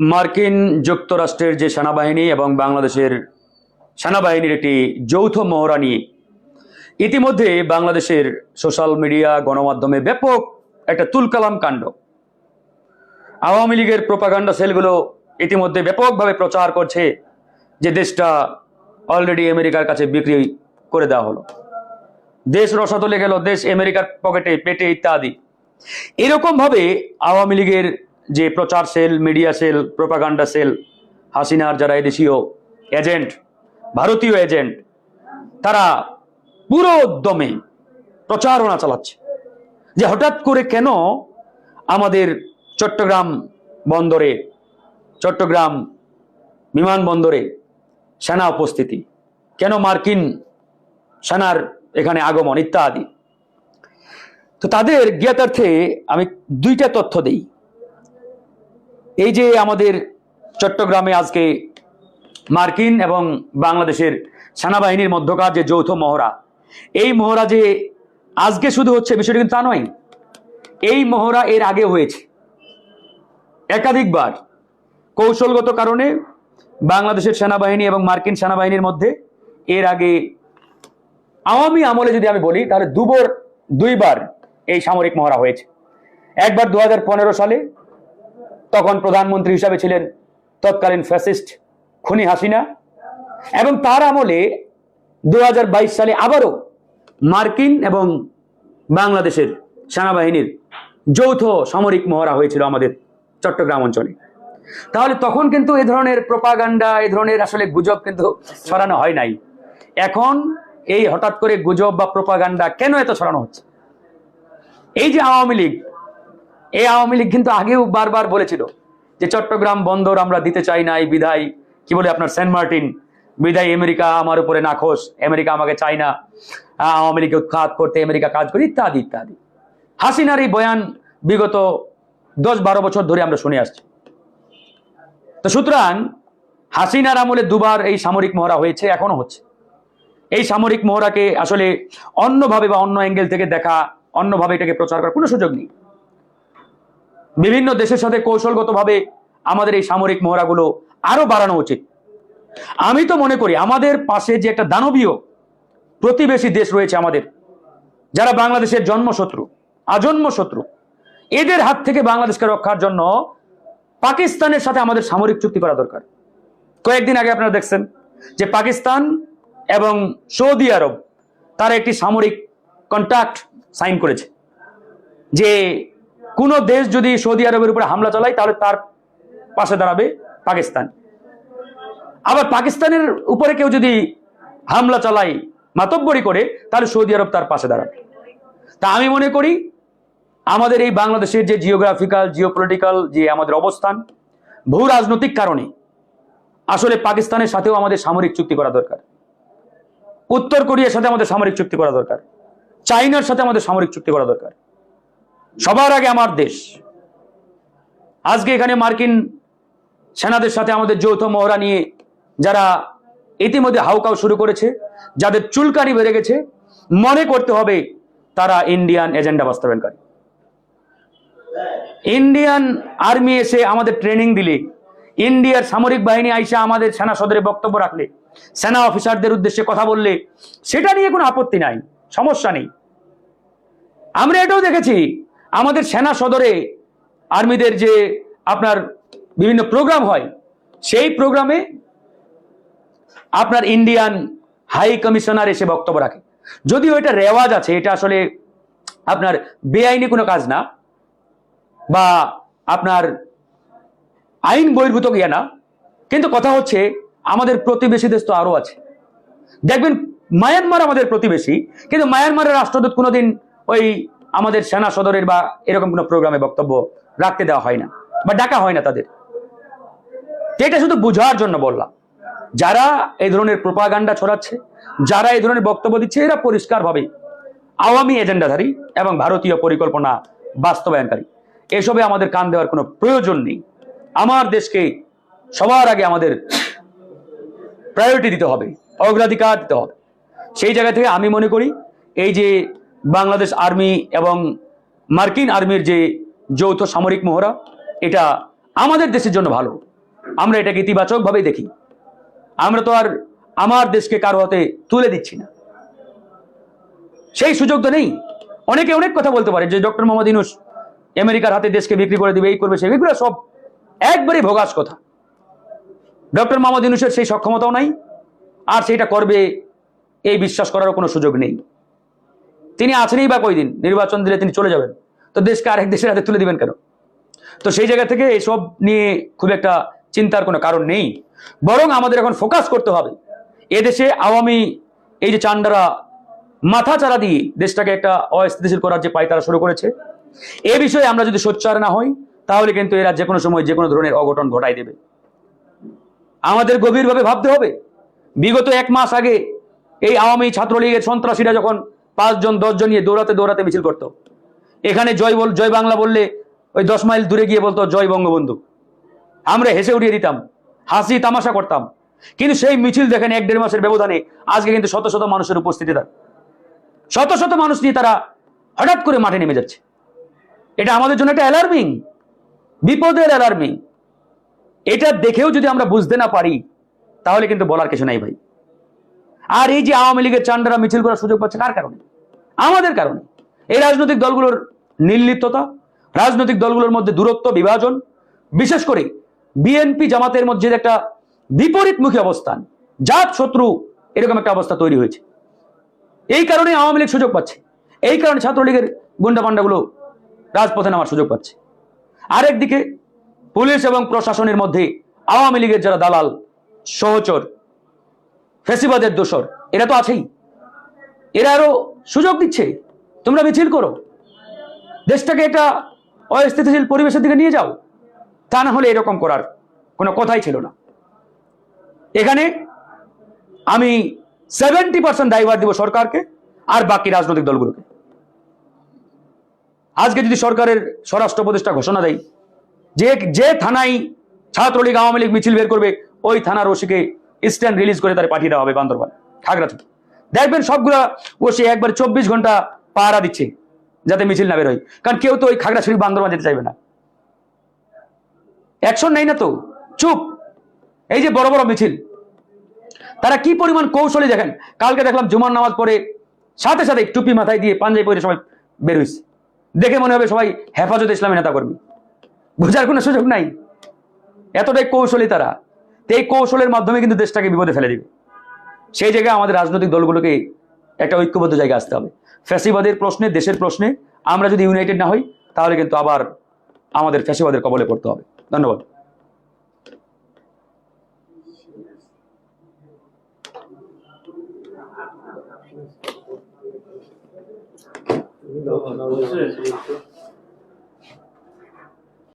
মার্কিন যুক্তরাষ্ট্রের যে সেনাবাহিনী এবং বাংলাদেশের সেনাবাহিনীর একটি যৌথ মহড়া নিয়ে ইতিমধ্যে বাংলাদেশের সোশ্যাল মিডিয়া, গণমাধ্যমে ব্যাপক একটা তুলকালাম কাণ্ড। আওয়ামী লীগের প্রোপাগান্ডা সেলগুলো ইতিমধ্যে ব্যাপকভাবে প্রচার করছে যে দেশটা অলরেডি আমেরিকার কাছে বিক্রি করে দেওয়া হলো। দেশ রসাতলে গেল, দেশ আমেরিকার পকেটে পেটে ইত্যাদি। এরকমভাবে আওয়ামী লীগের যে প্রচার cell, media cell, propaganda cell, হাসিনার যারা এদেশীয় এজেন্ট, ভারতীয় এজেন্ট, তারা পুরো উদ্যমে প্রচারণা চালাচ্ছে যে হঠাৎ করে কেন আমাদের চট্টগ্রাম বন্দরে, চট্টগ্রাম বিমানবন্দরে সেনা উপস্থিতি, কেন মার্কিন সেনার এখানে আগমন ইত্যাদি। তো তাদের জ্ঞাতার্থে আমি দুইটা তথ্য দেই। এই যে আমাদের চট্টগ্রামে আজকে মার্কিন এবং বাংলাদেশের সেনাবাহিনীর মধ্যকার যে যৌথ মহড়া, এই মহড়া যে আজকে শুধু হচ্ছে বিষয়টি কিন্তু তা নয়, এই মহড়া এর আগে হয়েছে। একাধিকবার কৌশলগত কারণে বাংলাদেশের সেনাবাহিনী এবং মার্কিন সেনাবাহিনীর মধ্যে এর আগে আওয়ামী আমলে যদি আমি বলি, তাহলে দুবার, দুইবার এই সামরিক মহড়া হয়েছে। একবার দু হাজার পনেরো সালে তখন প্রধানমন্ত্রী হিসাবে ছিলেন তৎকালীন ফ্যাসিস্ট খুনি হাসিনা। এবং তার আমলে দু হাজার বাইশ সালে আবারও মার্কিন এবং বাংলাদেশের সেনাবাহিনীর যৌথ সামরিক মহড়া হয়েছিল আমাদের চট্টগ্রাম অঞ্চলে। তাহলে তখন কিন্তু এ ধরনের প্রপাগান্ডা, এ ধরনের আসলে গুজব কিন্তু ছড়ানো হয় নাই। এখন এই হঠাৎ করে গুজব বা প্রপাগান্ডা কেন এত ছড়ানো হচ্ছে? এই যে আওয়ামী লীগ এই আওয়ামী লীগ কিন্তু আগেও বারবার বলেছিল যে চট্টগ্রাম বন্দর আমরা দিতে চাই না, এই বিধায় কি বলে আপনার সেন্ট মার্টিন? বিদায় আমেরিকা আমার উপরে নাখোশ আমেরিকা আমাকে চায় না। আওয়ামী লীগকে উৎখাত করতে, আমেরিকা কাজ করি, ইত্যাদি ইত্যাদি। হাসিনার এই বয়ান বিগত দশ বারো বছর ধরে আমরা শুনে আসছি। তো সুতরাং, হাসিনার আমলে দুবার এই সামরিক মহড়া হয়েছে, এখনও হচ্ছে। এই সামরিক মহড়াকে আসলে অন্যভাবে বা অন্য অ্যাঙ্গেল থেকে দেখা, অন্যভাবে এটাকে প্রচার করার কোনো সুযোগ নেই। বিভিন্ন দেশের সাথে কৌশলগতভাবে আমাদের এই সামরিক মহড়াগুলো আরও বাড়ানো উচিত। আমি তো মনে করি আমাদের পাশে যে একটা দানবীয় প্রতিবেশী দেশ রয়েছে আমাদের, যারা বাংলাদেশের জন্মশত্রু, আজন্ম শত্রু, এদের হাত থেকে বাংলাদেশকে রক্ষার জন্য পাকিস্তানের সাথে আমাদের সামরিক চুক্তি করা দরকার। কয়েকদিন আগে আপনারা দেখছেন যে পাকিস্তান এবং সৌদি আরব তারা একটি সামরিক কন্ট্রাক্ট সাইন করেছে, যে কোনো দেশ যদি সৌদি আরবের উপরে হামলা চালায়, তাহলে তার পাশে দাঁড়াবে পাকিস্তান। আবার পাকিস্তানের উপরে কেউ যদি হামলা চালায়, মাতব্বরি করে, তাহলে সৌদি আরব তার পাশে দাঁড়াবে। তা আমি মনে করি, আমাদের এই বাংলাদেশের যে জিওগ্রাফিক্যাল জিওপলিটিক্যাল যে আমাদের অবস্থান, ভূ রাজনৈতিক কারণে, আসলে পাকিস্তানের সাথেও আমাদের সামরিক চুক্তি করা দরকার। উত্তর কোরিয়ার সাথে আমাদের সামরিক চুক্তি করা দরকার। চাইনার সাথে আমাদের সামরিক চুক্তি করা দরকার। সবার আগে আমার দেশ। আজকে এখানে মার্কিন সেনাদের সাথে আমাদের যৌথ মহড়া নিয়ে যারা ইতিমধ্যে হাউকাউ শুরু করেছে, যাদের চুলকানি বেড়ে গেছে, মনে করতে হবে তারা ইন্ডিয়ান এজেন্ডা বাস্তবায়নকারী। ইন্ডিয়ান আর্মি এসে আমাদের ট্রেনিং দিলে, ইন্ডিয়ার সামরিক বাহিনী আইসা আমাদের সেনা সদরে বক্তব্য রাখলে, সেনা অফিসারদের উদ্দেশ্যে কথা বললে, সেটা নিয়ে কোনো আপত্তি নাই, সমস্যা নেই। আমরা এটাও দেখেছি আমাদের সেনা সদরে আর্মিদের যে আপনার বিভিন্ন প্রোগ্রাম হয়, সেই প্রোগ্রামে আপনার ইন্ডিয়ান হাই কমিশনার এসে বক্তব্য রাখে। যদিও এটা রেওয়াজ আছে, এটা আসলে আপনার বেআইনি কোনো কাজ না, বা আপনার আইন বহির্ভূত গিয়া না, কিন্তু কথা হচ্ছে আমাদের প্রতিবেশী দেশ তো আরও আছে। দেখবেন, মায়ানমার আমাদের প্রতিবেশী, কিন্তু মায়ানমারের রাষ্ট্রদূত কোনোদিন ওই আমাদের সেনা সদরের বা এরকম কোনো প্রোগ্রামে বক্তব্য রাখতে দেওয়া হয় না বা ডাকা হয় না তাদের। এটা শুধু বোঝার জন্য বললাম। যারা এই ধরনের প্রোপাগান্ডা ছড়াচ্ছে, যারা এই ধরনের বক্তব্য দিচ্ছে, এরা পরিষ্কারভাবে আওয়ামী এজেন্ডাধারী এবং ভারতীয় পরিকল্পনা বাস্তবায়নকারী। এসবে আমাদের কান দেওয়ার কোনো প্রয়োজন নেই। আমার দেশকে সবার আগে আমাদের প্রায়োরিটি দিতে হবে, অগ্রাধিকার দিতে হবে। সেই জায়গা থেকে আমি মনে করি, এই যে বাংলাদেশ আর্মি এবং মার্কিন আর্মির যে যৌথ সামরিক মহড়া, এটা আমাদের দেশের জন্য ভালো। আমরা এটাকে ইতিবাচক ভাবেই দেখি। আমরা তো আর আমার দেশকে কারও হাতে তুলে দিচ্ছি না। সেই সুযোগ তো নেই। অনেকে অনেক কথা বলতে পারে যে, ডক্টর মোহাম্মদ ইনুস আমেরিকার হাতে দেশকে বিক্রি করে দিবে, এই করবে, সেই এগুলো সব একবারই ভোগাস কথা। ডক্টর মোহাম্মদ ইনুসের সেই সক্ষমতাও নাই, আর সেটা করবে, এই বিশ্বাস করারও কোনো সুযোগ নেই। তিনি আছেনই বা কয়দিন? নির্বাচন দিলে তিনি চলে যাবেন। তো দেশকে আরেক দেশের হাতে তুলে দিবেন কেন? তো সেই জায়গা থেকে এসব নিয়ে খুব একটা চিন্তার কোনো কারণ নেই। বরং আমাদের এখন ফোকাস করতে হবে। এদেশে আওয়ামী, এই যে চান্ডারা মাথা চারা দিয়ে দেশটাকে একটা অস্থিতিশীল করার যে পায়তারা শুরু করেছে। এ বিষয়ে আমরা যদি সোচ্চার না হই, তাহলে কিন্তু এরা যে কোনো সময় যে কোনো ধরনের অঘটন ঘটাই দেবে। আমাদের গভীরভাবে ভাবতে হবে। বিগত এক মাস আগে এই আওয়ামী ছাত্রলীগের সন্ত্রাসীরা যখন পাঁচজন, দশজন নিয়ে দৌড়াতে দৌড়াতে মিছিল করত। এখানে জয় বল, জয় বাংলা বললে ওই দশ মাইল দূরে গিয়ে বলতো, জয় বঙ্গবন্ধু। আমরা হেসে উড়িয়ে দিতাম, হাসি তামাশা করতাম। কিন্তু সেই মিছিল দেখেন এক দেড় মাসের ব্যবধানে আজকে কিন্তু শত শত মানুষের উপস্থিতি তার। শত শত মানুষ নিয়ে তারা হঠাৎ করে মাঠে নেমে যাচ্ছে। এটা আমাদের জন্য একটা অ্যালার্মিং বিপদের অ্যালার্মিং এটা দেখেও যদি আমরা বুঝতে না পারি, তাহলে কিন্তু বলার কিছু নাই ভাই। আর এই যে আওয়ামী লীগের চান্ডারা মিছিল করার সুযোগ পাচ্ছে কার কারণে? আমাদের কারণে। এই রাজনৈতিক দলগুলোর নির্লিপ্ততা, রাজনৈতিক দলগুলোর মধ্যে দূরত্ব, বিভাজন, বিশেষ করে বিএনপি জামাতের মধ্যে একটা বিপরীতমুখী অবস্থান জাত শত্রু এরকম একটা অবস্থা তৈরি হয়েছে। এই কারণে আওয়ামী লীগ সুযোগ পাচ্ছে। এই কারণে ছাত্রলীগের গুন্ডা পান্ডাগুলো রাজপথে নামার সুযোগ পাচ্ছে। আরেকদিকে পুলিশ এবং প্রশাসনের মধ্যে আওয়ামী লীগের যারা দালাল, সহচর ফেসিবাদের দোষর। এরা তো আছেই। এরা আরও সুযোগ দিচ্ছে। তোমরা মিছিল করো। দেশটাকে একটা অস্থিতিশীল পরিবেশের দিকে নিয়ে যাও। তা না হলে এরকম করার কোনো কথাই ছিল না। এখানে আমি সেভেন্টি পার্সেন্ট দায়ভার দিব সরকারকে আর বাকি রাজনৈতিক দলগুলোকে। আজকে যদি সরকারের স্বরাষ্ট্র উপদেষ্টা ঘোষণা দেয়, যে যে থানায় ছাত্রলীগ, আওয়ামী লীগ মিছিল বের করবে, ওই থানার ওসিকে স্ট্যান্ড রিলিজ করে তারা পাঠিয়ে দেওয়া হবে বান্দরবান। খাগড়াছড়ি। দেখবেন সবগুলা ওসি একবার চব্বিশ ঘণ্টা পাহারা দিচ্ছে, যাতে মিছিল না বেরোয় কারণ কেউ তো ওই খাগড়াছড়ি বান্দরবান যেতে চাইবে না। অ্যাকশন নেই না তো। চুপ। এই যে বড় বড় মিছিল। তারা কি পরিমাণ কৌশলী দেখেন? কালকে দেখলাম জুমার নামাজ পড়ে সাথে সাথে টুপি মাথায় দিয়ে পাঞ্জাবি পরে সবাই বের হয়েছে দেখে মনে হবে সবাই হেফাজত ইসলামী নেতা কর্মী বোঝার কোনো সুযোগ নাই। এতটাই কৌশলী তারা। এই কৌশলের মাধ্যমে কিন্তু দেশটাকে বিপদে ফেলে দিবে। সেই জায়গায় আমাদের রাজনৈতিক দলগুলোকে একটা ঐক্যবদ্ধ জায়গায় আসতে হবে। ফ্যাসিবাদের প্রশ্নে, দেশের প্রশ্নে আমরা যদি ইউনাইটেড না হই, তাহলে কিন্তু আবার আমাদের ফ্যাসিবাদের কবলে পড়তে হবে। ধন্যবাদ.